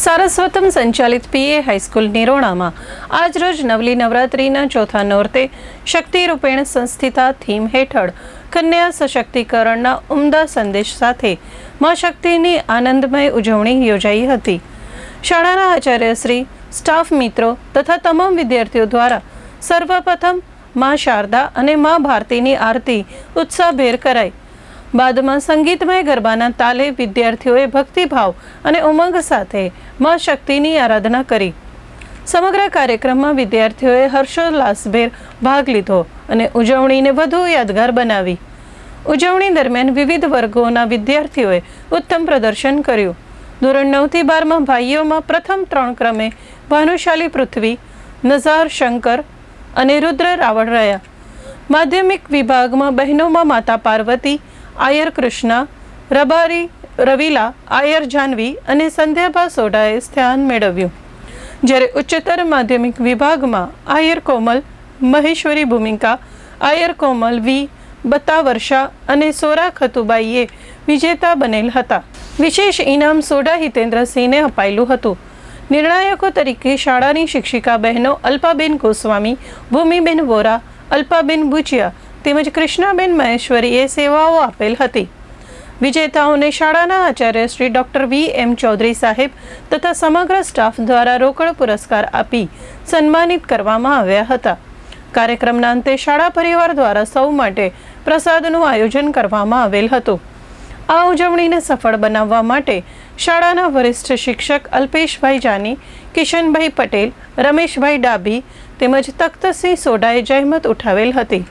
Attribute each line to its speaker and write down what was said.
Speaker 1: સારસ્વતમ સંચાલિત પીએ હાઈસ્કૂલ નિરોણામાં. આજરોજ નવલી નવરાત્રિના ચોથા નોરતે શક્તિ રૂપેણ સંસ્થિતા થીમ હેઠળ કન્યા સશક્તિકરણના ઉમદા સંદેશ સાથે મા શક્તિની આનંદમય ઉજવણી યોજાઈ હતી. શાળાના આચાર્યશ્રી સ્ટાફ મિત્રો તથા તમામ વિદ્યાર્થીઓ દ્વારા સર્વપ્રથમ મા શારદા અને મા ભારતીની આરતી ઉત્સાહભેર કરાઈ. બાદમાં સંગીતમય ગરબાના તાલે વિદ્યાર્થીઓએ ભક્તિભાવ અને ઉમંગ સાથે મા શક્તિની આરાધના કરી. સમગ્ર કાર્યક્રમમાં વિદ્યાર્થીઓએ હર્ષોલ્લાસભેર ભાગ લીધો અને ઉજવણીને વધુ યાદગાર બનાવી. ઉજવણી દરમિયાન વિવિધ વર્ગોના વિદ્યાર્થીઓએ ઉત્તમ પ્રદર્શન કર્યું. ધોરણ નવથી બારમાં ભાઈઓમાં પ્રથમ ત્રણ ક્રમે ભાનુશાલી પૃથ્વી, નઝાર શંકર અને રુદ્ર રાવળ રહ્યા. માધ્યમિક વિભાગમાં બહેનોમાં માતા પાર્વતી આયર કૃષ્ણા, રબારી, રવિલા, આયર જાનવી અને સંધ્યાબા સોઢાએ સ્થાન મેળવ્યું. જ્યારે ઉચ્ચતર માધ્યમિક વિભાગમાં આયર કોમલ, મહેશ્વરી ભૂમિકા, આયર કોમલ વી બતા વર્ષા અને સોરા ખતુબાઈએ વિજેતા બનેલ હતા. વિશેષ ઇનામ સોઢા હિતેન્દ્રસિંહને અપાયેલું હતું. નિર્ણાયકો તરીકે શાળાની શિક્ષિકા બહેનો અલ્પાબેન ગોસ્વામી, ભૂમિબેન વોરા, અલ્પાબેન બુચિયા તેમજ કૃષ્ણાબેન મહેશ્વરીએ સેવાઓ આપેલ હતી. વિજેતાઓને શાળાના Acharya Shri doctor V M Chaudhary સાહેબ તથા સમગ્ર સ્ટાફ દ્વારા રોકડ પુરસ્કાર આપી સન્માનિત કરવામાં આવ્યા હતા. કાર્યક્રમના અંતે શાળા પરિવાર દ્વારા સૌ માટે પ્રસાદનું આયોજન કરવામાં આવેલ હતું. આ ઉજવણીને સફળ બનાવવા માટે શાળાના વરિષ્ઠ શિક્ષક અલ્પેશભાઈ જાની, કિશનભાઈ પટેલ, રમેશભાઈ ડાભી તેમજ તખ્તસિંહ સોઢાએ જહેમત ઉઠાવેલ હતી.